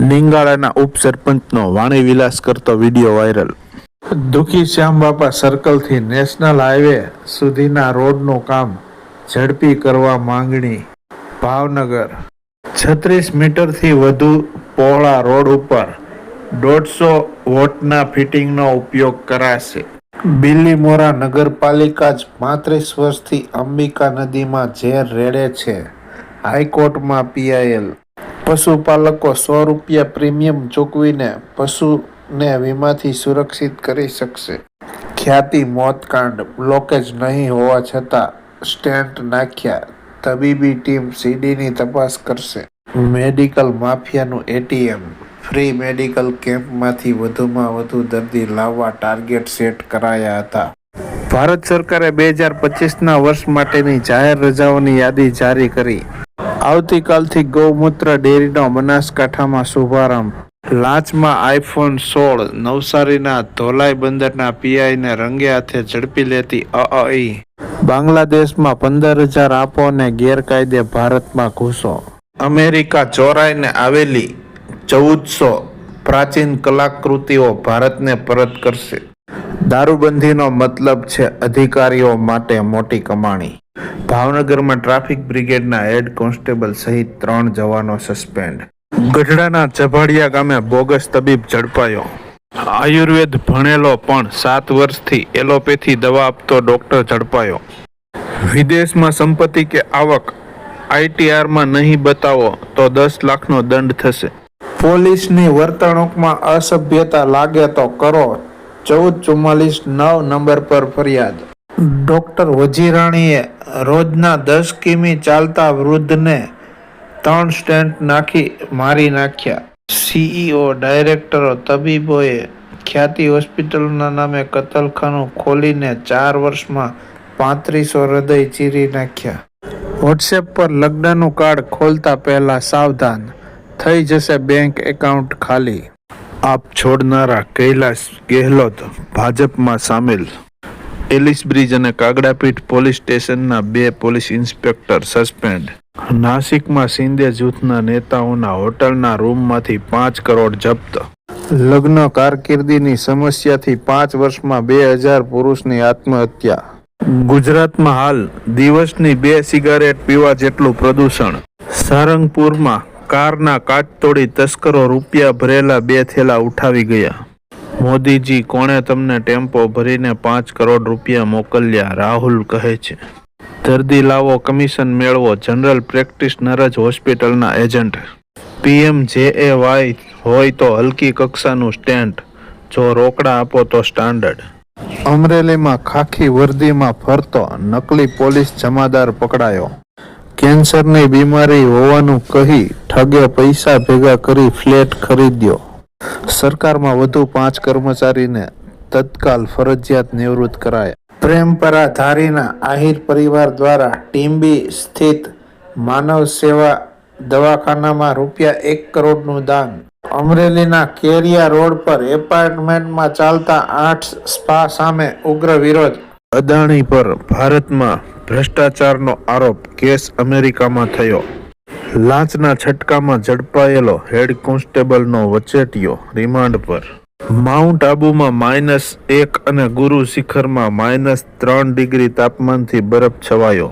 નિંગાળાના ઉપસરપંચનો વાણી વિલાસ કરતો video viral. દુખી શ્યામ બાપા સર્કલથી નેશનલ હાઈવે સુધીના રોડનું કામ ઝડપી કરવા માંગણી ભાવનગર. છત્રીસ મીટરથી વધુ પહોળા રોડ ઉપર દોઢસો વોટના ફિટિંગનો ઉપયોગ કરાશે. બિલ્લીમોરા નગરપાલિકા જ પાંત્રીસ વર્ષથી અંબિકા નદીમાં ઝેર રેડે છે. હાઈકોર્ટમાં પીઆઈએલ પશુપાલકો સો રૂપિયા પ્રીમિયમ ચૂકવીને પશુને વીમાથી સુરક્ષિત કરી શકશે. ખ્યાતિ મોતકાંડ બ્લોકેજ નહીં હોવા છતાં સ્ટેન્ટ નાખ્યા, તબીબી ટીમ સીડીની તપાસ કરશે. મેડિકલ માફિયાનું એટીએમ, ફ્રી મેડિકલ કેમ્પમાંથી વધુમાં વધુ દર્દી લાવવા ટાર્ગેટ સેટ કરાયા હતા. ભારત સરકારે બે હજાર પચીસના વર્ષ માટેની જાહેર રજાઓની યાદી જારી કરી. આવતીકાલથી ગૌમૂત્ર ડેરીનો બનાસકાંઠામાં શુભારંભ. લાંચમાં આઈફોન સોળ, નવસારીના ધોલાઈ બંદરના પીઆઈને રંગે હાથે ઝડપી લેતી અ બાંગ્લાદેશમાં પંદર હજાર આપો અને ગેરકાયદે ભારતમાં ઘૂસો. અમેરિકા ચોરાઈને આવેલી ચૌદસો પ્રાચીન કલાકૃતિઓ ભારતને પરત કરશે. દારૂબંધીનો મતલબ છે અધિકારીઓ માટે મોટી કમાણી. ભાવનગરમાં ટ્રાફિક બ્રિગેડના હેડ કોન્સ્ટેબલ સહિત ત્રણ જવાનો સસ્પેન્ડ. ગઢડાના ચભાડિયા ગામે બોગસ તબીબ ઝડપાયો. આયુર્વેદ ભણેલો પણ સાત વર્ષથી એલોપેથી દવા આપતો ડોક્ટર ઝડપાયો. વિદેશમાં સંપત્તિ કે આવક આઈટીઆરમાં નહીં બતાવો તો દસ લાખનો દંડ થશે. પોલીસની વર્તણૂકમાં અસભ્યતા લાગે તો કરો. ચૌદ ચુમ્માલીસ નવ નંબર પર ફરિયાદ. ડોક્ટર વજીરાણીએ રોજના દસ કિમી ચાલતા વૃદ્ધને ત્રણ સ્ટેન્ટ નાખી મારી નાખ્યા. સીઈઓ, ડાયરેક્ટરો, તબીબોએ ખ્યાતિ હોસ્પિટલના નામે કતલખાનું ખોલીને ચાર વર્ષમાં પાંત્રીસો હૃદય ચીરી નાખ્યા. વોટ્સએપ પર લગ્નનું કાર્ડ ખોલતા પહેલા સાવધાન, થઈ જશે બેંક એકાઉન્ટ ખાલી. આપ છોડનારા કૈલાસ ગેહલોત ભાજપમાં સામેલ. એલિસ બ્રિજ અને કાગડાપીઠ પોલીસ સ્ટેશનના બે પોલીસ ઇન્સ્પેક્ટર સસ્પેન્ડ. નાસિકમાં શિંદે જૂથના નેતાઓના હોટલના રૂમમાંથી પાંચ કરોડ જપ્ત. લગ્ન કારકિર્દીની સમસ્યાથી પાંચ વર્ષમાં બે હજાર પુરુષની આત્મહત્યા. ગુજરાતમાં હાલ દિવસની બે સિગારેટ પીવા જેટલું પ્રદૂષણ. સારંગપુરમાં કારના કાચ તોડી તસ્કરો રૂપિયા ભરેલા બે થેલા ઉઠાવી ગયા. મોદીજી કોણે તમને ટેમ્પો ભરીને પાંચ કરોડ રૂપિયા મોકલ્યા? રાહુલ કહે છે. દર્દી લાવો, કમિશન મેળવો, જનરલ પ્રેક્ટિશનર જ હોસ્પિટલના એજન્ટ. પીએમ જે વાય હોય તો હલકી કક્ષાનું સ્ટેન્ડ. જો રોકડા આપો તો સ્ટાન્ડર્ડ. અમરેલીમાં ખાખી વર્દીમાં ફરતો નકલી પોલીસ જમાદાર પકડાયો. કેન્સરની બીમારી હોવાનું કહી ઠગે પૈસા ભેગા કરી ફ્લેટ ખરીદ્યો. સરકારમાં વધુ પાંચ કર્મચારીને તત્કાલ ફરજિયાત નિવૃત્ત કરાયા. પ્રેમપરા ધારીના આહિર પરિવાર દ્વારા ટીમ્બી સ્થિત માનવ સેવા દવાખાનામાં રૂપિયા એક કરોડનું દાન. અમરેલીના કેરિયા રોડ પર એપાર્ટમેન્ટમાં ચાલતા આઠ સ્પા સામે ઉગ્ર વિરોધ. અદાણી પર ભારતમાં ભ્રષ્ટાચારનો આરોપ કેસ અમેરિકામાં થયો. લાંચના છટકામાં ઝડપાયેલો હેડ કોન્સ્ટેબલનો વચેટિયો રિમાન્ડ પર. માઉન્ટ આબુમાં માઇનસ એક અને ગુરુ શિખરમાં માઇનસ ત્રણ ડિગ્રી તાપમાનથી બરફ છવાયો.